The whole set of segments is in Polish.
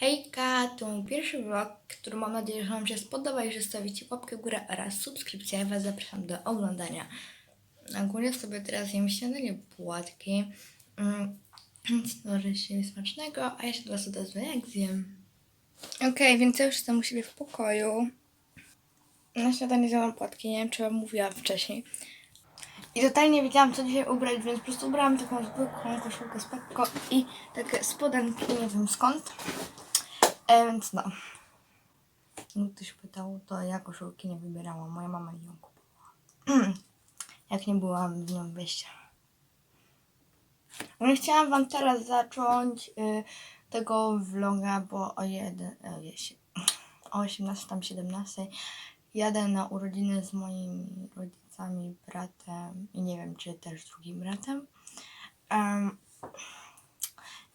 Hejka, to mój pierwszy vlog, który mam nadzieję, że Wam się spodoba i że stawicie łapkę w górę oraz subskrypcję. Ja Was zapraszam do oglądania. Ogólnie sobie teraz jem śniadanie płatki. Mm, to życzę smacznego, a ja się do Was odezwę jak zjem. Okej, więc ja już jestem u siebie w pokoju. Na śniadanie zjadłam płatki, nie wiem czy Wam mówiłam wcześniej. I totalnie nie wiedziałam, co dzisiaj ubrać, więc po prostu ubrałam taką zwykłą koszulkę z i takie spodenki, nie wiem skąd. E, więc no. Jakby ktoś pytał, to ja koszulki nie wybierałam, moja mama ją kupowała. Jak nie byłam w nią wyjścia. No chciałam wam teraz zacząć y, tego vloga, bo o jeden, o, jesie- o 18, tam 17 jadę na urodziny z moimi rodzicami, bratem i nie wiem, czy też drugim bratem. Em,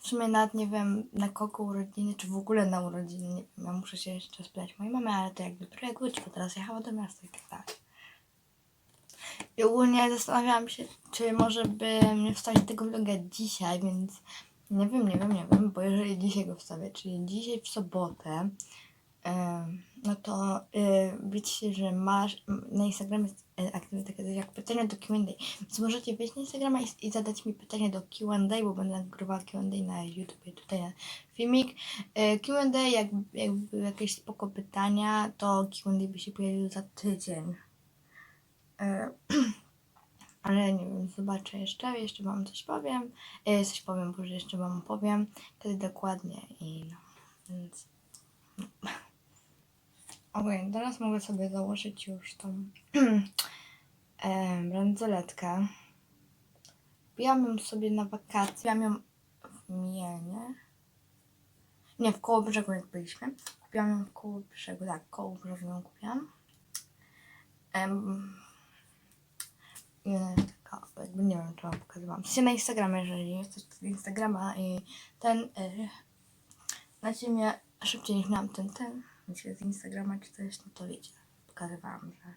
w sumie nawet nie wiem na kogo urodziny, czy w ogóle na urodziny, nie wiem, ja muszę się jeszcze spytać mojej mamy, ale to jakby projekt wróci, bo teraz jechała do miasta i tak dalej. I ogólnie zastanawiałam się, czy może by nie wstawić tego vloga dzisiaj, więc nie wiem, nie wiem, nie wiem, bo jeżeli dzisiaj go wstawię, czyli dzisiaj w sobotę, em, no to y, wiecie, że masz, na Instagramie jest y, aktywne takie jak pytania do Q&A, więc możecie wejść na Instagrama i, i zadać mi pytanie do Q&A, bo będę nagrywała Q&A na YouTube, tutaj na filmik. Y, Q&A, jak, jak jakieś spoko pytania, to Q&A by się pojawił za tydzień. E, Ale nie wiem, zobaczę jeszcze, jeszcze wam coś powiem. E, Coś powiem, bo jeszcze wam powiem, kiedy dokładnie i no, więc... no. Okej, teraz mogę sobie założyć już tą e, bransoletkę. Kupiłam ją sobie na wakacje, kupiłam ją w Mienie. Nie, w koło brzegu jak byliśmy. Kupiłam ją w koło brzegu, tak, koło brzegu ją kupiłam. Em, nie, taka, jakby nie wiem, czy wam pokazywałam. Sensie na Instagramie, jeżeli jesteś z Instagrama i ten, yy, znacie mnie szybciej niż miałam ten, ten, wiecie, z Instagrama czy coś, no to wiecie, pokazywałam, że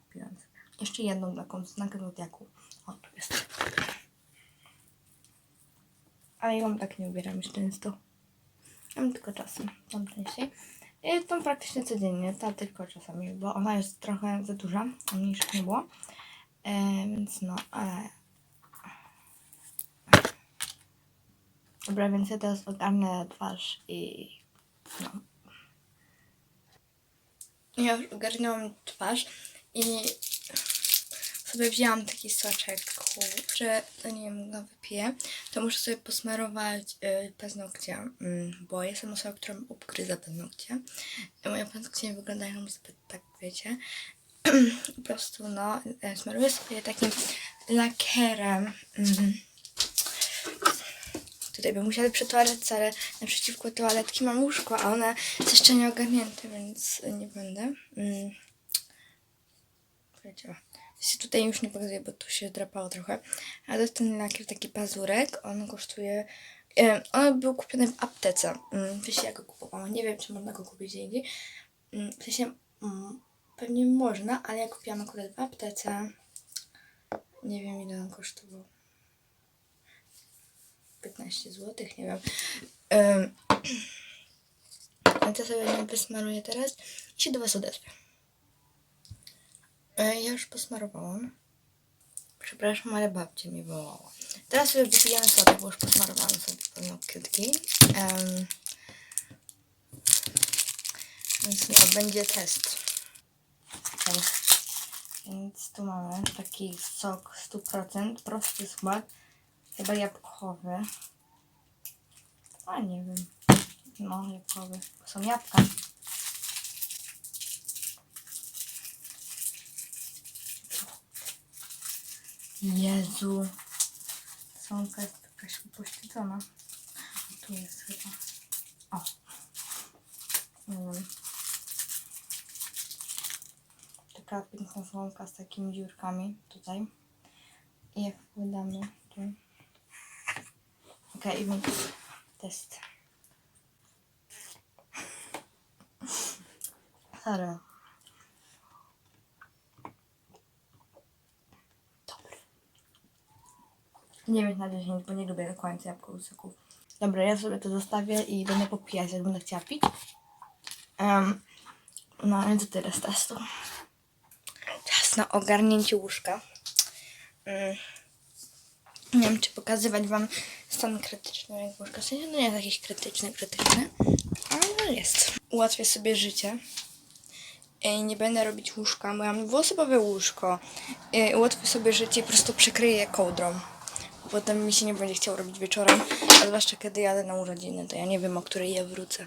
kupiłam sobie. Jeszcze jedną taką z nagrodiaku. O, tu jest. Ale ją tak nie ubieram już często. Mam tylko czasem, tą częściej. I tą praktycznie codziennie, ta tylko czasami, bo ona jest trochę za duża, a mniejszych nie było. E, więc no, ale... Dobra, więc ja teraz ogarnę twarz i no. Ja już ogarnęłam twarz i sobie wzięłam taki soczek, że to nie wiem, go wypiję, to muszę sobie posmarować y, paznokcie, mm, bo jestem osobą, która obgryza paznokcie. I moje paznokcie nie wyglądają zbyt tak, wiecie. po prostu no, e, smaruję sobie takim lakierem. Mm. Tutaj bym musiała przy toaletce, ale naprzeciwko toaletki mam łóżko, a one jest jeszcze nie ogarnięte, więc nie będę. Mm. Się tutaj już nie pokazuję, bo tu się drapało trochę. Ale to jest ten lakier, taki pazurek. On kosztuje... E, on był kupiony w aptece. Mm, Wiecie, ja go kupowałam. Nie wiem, czy można go kupić indziej. Mm, W sensie, mm, pewnie można, ale ja kupiłam akurat w aptece. Nie wiem, ile on kosztował. 15 zł, nie wiem. Um, to sobie wysmaruję teraz i się do Was odezwę. E, Ja już posmarowałam. Przepraszam, ale babcia mi wołała. Teraz sobie wypijamy sodę, bo już posmarowałam sobie pewno kwiatki. Um, więc no, będzie test. Okej. Więc tu mamy taki sok 100%, prosty smak, chyba jabłkowy. A nie wiem. No, jabłkowy. Są jabłka. Jezu. Słonka jest jakaś upośledzona. Tu jest chyba. O. Nie wiem. Taka piękna słonka z takimi dziurkami tutaj. I jak wkładamy tu. Okej, więc test. Sorry. Dobry. 9 na 10, bo nie lubię do końca jabłkowych soków. Dobra, ja sobie to zostawię i będę popijać, jak będę chciała pić. Um, no więc tyle z testu. Czas na ogarnięcie łóżka. Mm. Nie wiem, czy pokazywać wam stan krytyczny mojego łóżka. Sensie, no nie jest jakiś krytyczny, krytyczny, ale jest. Ułatwię sobie życie. Ej, nie będę robić łóżka, bo ja mam dwuosobowe łóżko. Ej, ułatwię sobie życie i po prostu przykryję kołdrą. Potem mi się nie będzie chciał robić wieczorem, a zwłaszcza kiedy jadę na urodziny, to ja nie wiem, o której ja wrócę.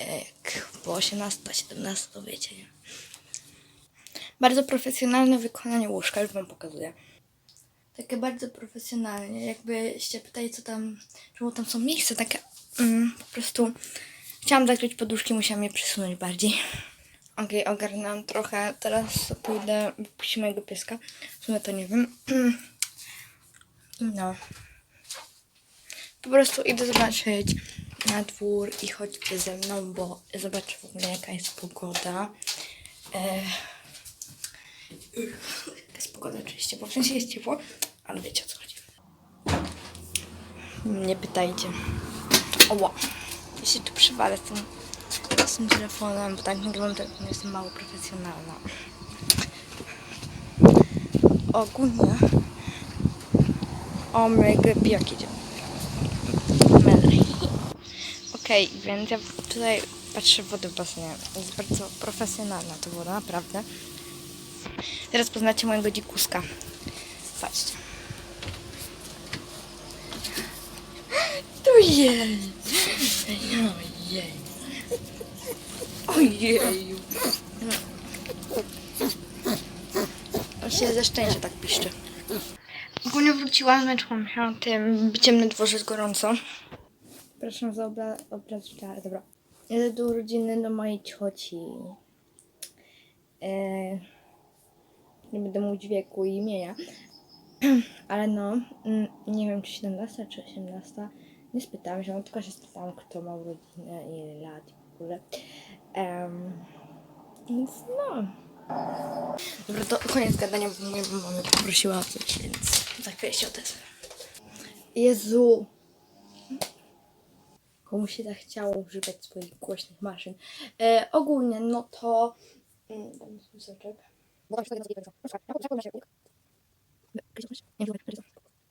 E, Jak po 18, 17, to wiecie, nie? Bardzo profesjonalne wykonanie łóżka, już wam pokazuję. Takie bardzo profesjonalnie, jakbyście pytali, co tam, czemu tam są miejsca, takie mm, po prostu chciałam zakryć poduszki, musiałam je przesunąć bardziej. Okej, ogarnęłam trochę, teraz pójdę wypuścić mojego pieska, w sumie to nie wiem. No. Po prostu idę zobaczyć na dwór i chodźcie ze mną, bo zobaczę w ogóle jaka jest pogoda. E... Jaka jest pogoda oczywiście, bo w sensie jest ciepło, ale wiecie o co chodzi. Nie pytajcie. Oła. Się tu przywalę z tym, z tym telefonem, bo tak nagrywam telefon, jestem mało profesjonalna. Ogólnie o mega pijak idzie. Okej, więc ja tutaj patrzę w wodę w basenie. Jest bardzo profesjonalna to woda, naprawdę. Teraz poznacie mojego dzikuska. Patrzcie. To jest! Ojej. Ojej. On się ze szczęścia tak piszczy. Ogólnie wróciłam, zmęczyłam się tym biciem na dworze jest gorąco. Proszę za obra obraz ale dobra. Jedę do urodziny do mojej cioci. Eee, nie będę mówić wieku i imienia. Ale no, mm, nie wiem czy 17 czy 18. Nie spytałam się, no, tylko się spytałam kto ma urodzinę, ile lat i w ogóle. Em, więc no. Dobra, to koniec gadania, bo moja mama poprosiła o coś, więc za chwilę się odezwę. Jezu! Komu się zachciało używać swoich głośnych maszyn. E, ogólnie, no to... Mm.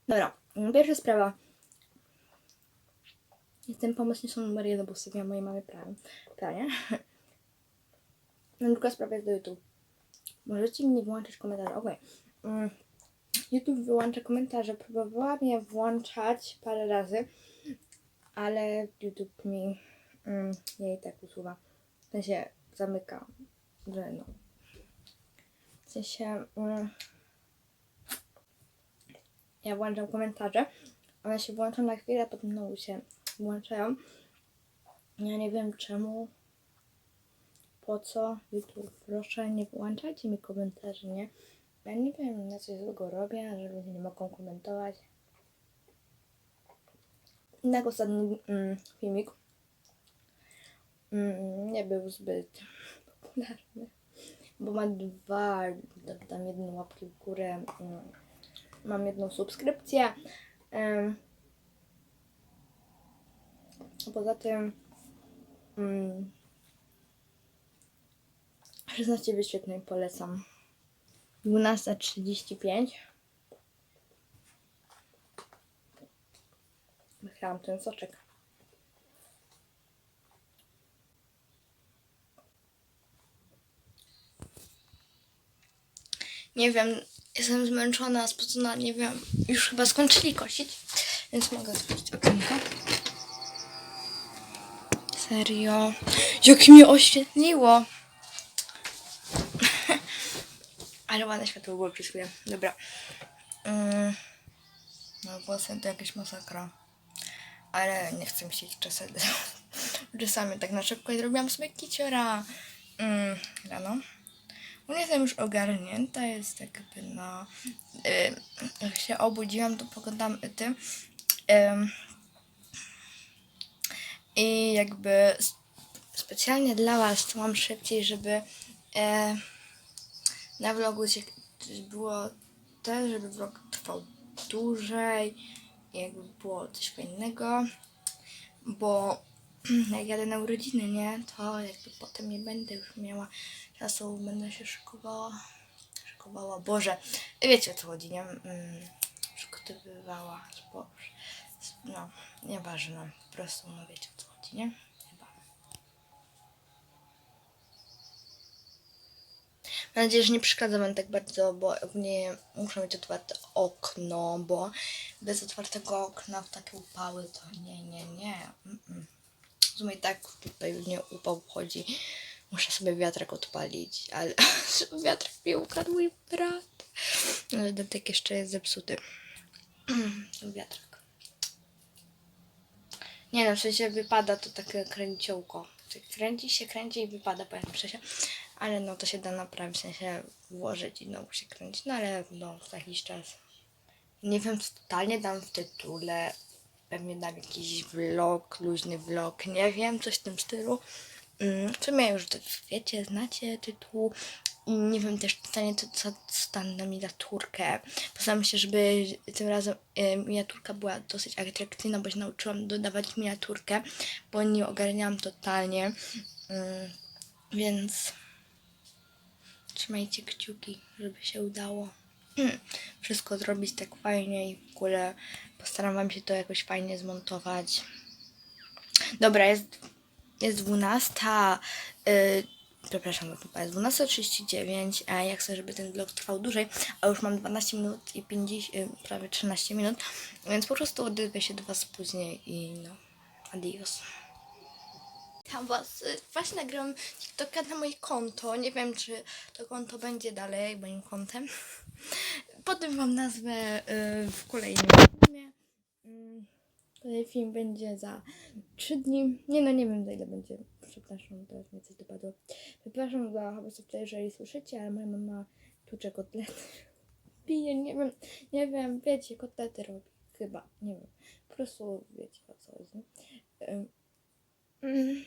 Dobra, pierwsza sprawa. Ten pomysł nie są numer jeden, bo sobie mojej mamy prawie. Prawie. No, druga sprawa jest do YouTube. Możecie mi włączyć komentarzy. Okej. Mm, YouTube wyłącza komentarze. Próbowałam je włączać parę razy, ale YouTube mi mm, je i tak usuwa. W sensie zamyka, że no. W sensie mm, ja włączam komentarze, one się włączą na chwilę, a potem znowu się włączają. Ja nie wiem czemu po co YouTube, proszę nie włączajcie mi komentarzy, nie? Ja nie wiem, na coś złego robię, że ludzie nie mogą komentować. Innego ostatni mm, filmik mm, nie był zbyt popularny, bo ma dwa, tam jedną łapkę w górę, mm, mam jedną subskrypcję. Em, a poza tym mm, 16 wyświetleń polecam. 12.35. Wychylam ten soczek. Nie wiem, jestem zmęczona, spocona, nie wiem. Już chyba skończyli kosić, więc mogę otworzyć okienko. Serio? Jak mi oświetliło! Ale ładne światło było chwilę. Dobra. Ym, no włosy to jakaś masakra. Ale nie chcę się czasem, czasami tak na szybko i zrobiłam sobie kiciora ym, rano. U mnie jestem już ogarnięta, jest jakby no... Yy, jak się obudziłam, to poglądam tym. Ym, I jakby specjalnie dla Was to mam szybciej, żeby... E, na vlogu było też, żeby vlog trwał dłużej jakby było coś fajnego. bo jak jadę na urodziny, nie, to jakby potem nie będę już miała czasu, będę się szykowała, szykowała, Boże, wiecie o co chodzi, nie, mm, przygotowywała, no, nieważne, po prostu, no o co chodzi, nie, chyba. Mam nadzieję, że nie przeszkadza wam tak bardzo, bo ogólnie muszę mieć otwarte okno, bo bez otwartego okna w takie upały to nie, nie, nie. W sumie tak tutaj nie upał wchodzi. Muszę sobie wiatrak odpalić, ale wiatrak mi ukradł mój brat. Ale dodatek jeszcze jest zepsuty. wiatrak. Nie no, w sensie wypada to takie kręciołko. Kręci się, kręci i wypada po jakimś czasie. Ale no to się da naprawić, w sensie włożyć i znowu się kręci. No ale no, za jakiś czas. Nie wiem, totalnie dam w tytule. Pewnie dam jakiś vlog, luźny vlog, nie wiem, coś w tym stylu. Mm, W sumie już to wiecie, znacie tytuł. Nie wiem też totalnie co, co, co tam na miniaturkę. Postaram się, żeby tym razem e, miniaturka była dosyć atrakcyjna, bo się nauczyłam dodawać miniaturkę, bo nie ogarniałam totalnie. Mm, Więc trzymajcie kciuki, żeby się udało wszystko zrobić tak fajnie i w ogóle postaram wam się to jakoś fajnie zmontować. Dobra, jest, jest 12. Yy, przepraszam, chyba jest 12.39, a ja chcę, żeby ten vlog trwał dłużej, a już mam 12 minut i 50, yy, prawie 13 minut, więc po prostu odezwę się do was później i no, adios. Tam was, y, właśnie nagrałam TikToka na moje konto. Nie wiem, czy to konto będzie dalej moim kontem. Potem wam nazwę y, w kolejnym filmie. Mm, Kolejny film będzie za 3 dni. Nie no, nie wiem za ile będzie. Przepraszam, teraz mnie coś dopadło. Przepraszam za habasowce, jeżeli słyszycie, ale moja mama tucze kotlety. Pije, nie wiem, nie wiem, wiecie, kotlety robi. Chyba, nie wiem. Po prostu wiecie o co chodzi. Mm,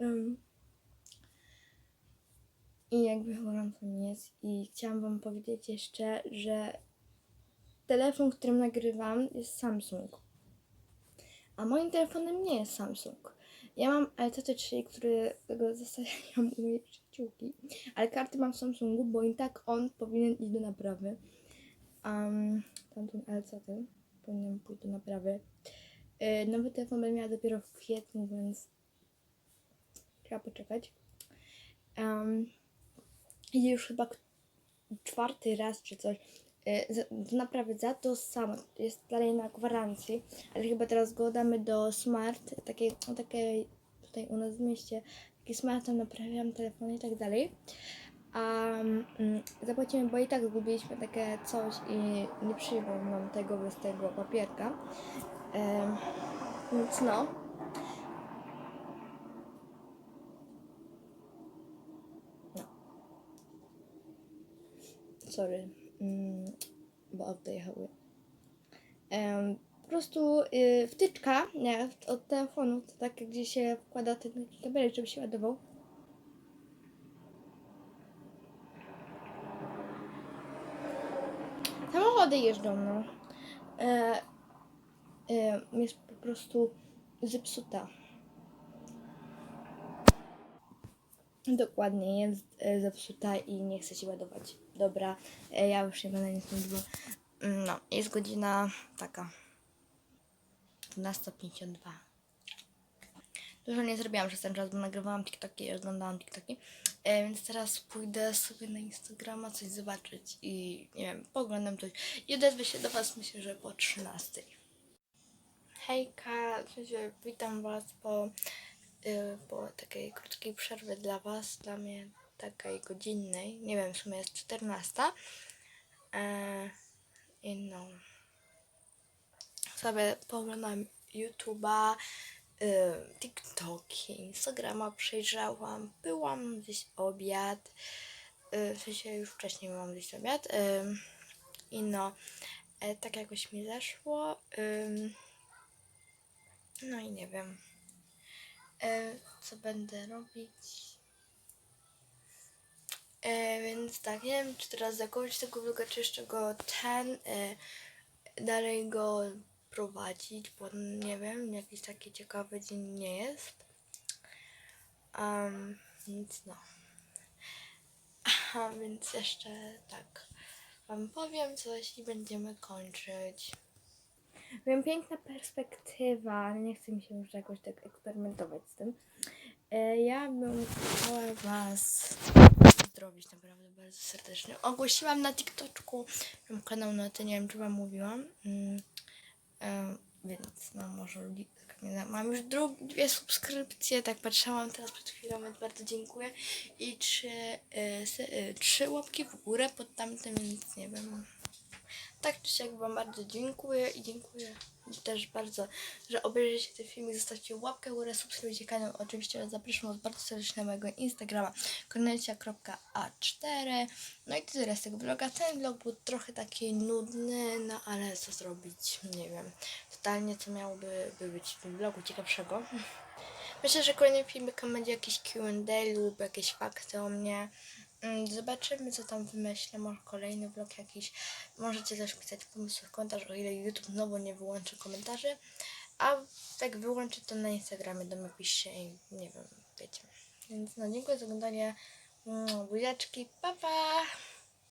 ym. I jakby gorąco mi jest. I chciałam Wam powiedzieć jeszcze, że telefon, którym nagrywam, jest Samsung. A moim telefonem nie jest Samsung. Ja mam LCT3, którego zostawiam u mojej przyjaciółki. Ale karty mam w Samsungu, bo i tak on powinien iść do naprawy. Um, tamten LCT powinien pójść do naprawy. Yy, nowy telefon będę miała dopiero w kwietniu, więc trzeba poczekać. Um, i już chyba czwarty raz czy coś. Do naprawy za to samo. Jest dalej na gwarancji, ale chyba teraz go damy do smart, takiej, no, takiej tutaj u nas w mieście, taki smart, tam naprawiam telefon i tak dalej. A mm, zapłacimy, bo i tak zgubiliśmy takie coś i nie przyjmą nam tego bez tego papierka. Em, więc no. No. Sorry, bo odjechały. Em, po prostu y, wtyczka nie, od telefonu, to tak gdzie się wkłada ten kabelek, żeby się ładował. Samochody jeżdżą, no. E, e, jest po prostu zepsuta. Dokładnie, jest e, zepsuta i nie chce się ładować. Dobra, e, ja już nie będę nic mówiła. No, jest godzina taka 12.52. Dużo nie zrobiłam przez ten czas, bo nagrywałam TikToki i oglądałam TikToki. E, więc teraz pójdę sobie na Instagrama coś zobaczyć i nie wiem, poglądam coś. I odezwę się do Was myślę, że po 13. Hejka, w sensie witam Was po, po takiej krótkiej przerwie dla Was, dla mnie takiej godzinnej. Nie wiem, w sumie jest 14. E, I no. Sobie pooglądam YouTube'a, y, TikToki, Instagrama przejrzałam, byłam gdzieś obiad. Y, w sensie już wcześniej byłam gdzieś obiad. Y, I no, e, tak jakoś mi zeszło. No i nie wiem, e, co będę robić. E, więc tak, nie wiem, czy teraz zakończyć tego vloga, czy jeszcze go ten, e, dalej go prowadzić, bo nie wiem, jakiś taki ciekawy dzień nie jest. Um, więc no. A więc jeszcze tak wam powiem coś i będziemy kończyć. Wiem, piękna perspektywa, nie chce mi się już jakoś tak eksperymentować z tym. E, Ja bym chciała Was Pozdrowić naprawdę bardzo serdecznie. Ogłosiłam na TikToku mam kanał na ty, nie wiem czy wam mówiłam. Mm, e, więc no może tak. Mam już dru- dwie subskrypcje, tak patrzyłam teraz przed chwilą, więc bardzo dziękuję. I trzy, se, e, trzy łapki w górę pod tamtym, więc nie wiem. Tak czy siak wam bardzo dziękuję i dziękuję też bardzo, że obejrzycie ten filmik, zostawcie łapkę w górę, subskrybujcie kanał. Oczywiście zapraszam was bardzo serdecznie na mojego Instagrama kornelia.a4 No i tyle z tego vloga. Ten vlog był trochę taki nudny, no ale co zrobić, nie wiem. Totalnie co miałoby by być w tym vlogu ciekawszego. Myślę, że kolejny filmik będzie jakiś Q&A lub jakieś fakty o mnie. Mm, Zobaczymy, co tam wymyślę. Może kolejny vlog jakiś. Możecie też pisać pomysły w komentarzu, o ile YouTube znowu nie wyłączy komentarzy. A jak wyłączy, to na Instagramie do mnie piszcie i nie wiem, wiecie. Więc no, dziękuję za oglądanie. Mm, Buziaczki, pa pa!